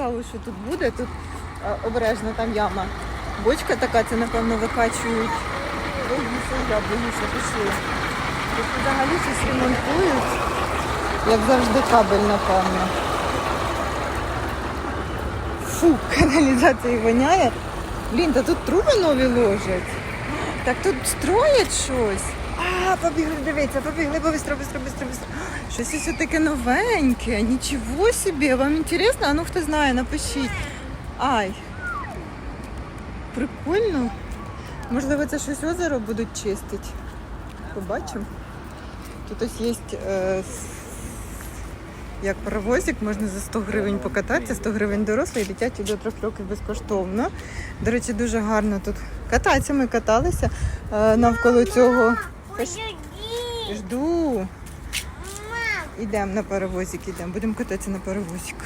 цікаво, що тут буде. Тут е, обережно там яма. Бочка така, це напевно викачують. Боюся, я боюся, пішли. Тут взагалі щось ремонтують. Як завжди кабель, напевно. Фу, каналізація воняє. Блін, та тут труби нові ложать. Так тут строять щось. А, побігли, дивіться, побігли, бистро, бистро, бистро, бистро. Щось ось таке новеньке. Нічого собі. Вам інтересно? А ну хто знає, напишіть. Ай. Прикольно. Можливо, це щось озеро будуть чистити. Побачимо. Тут ось є е, як паровозик, можна за 100 гривень покататися, 100 гривень дорослий, дитячі до 3 років безкоштовно. До речі, дуже гарно тут кататися. Ми каталися е, навколо цього. Жду. Ідемо на паровозик, ідемо. Будемо кататися на паровозик.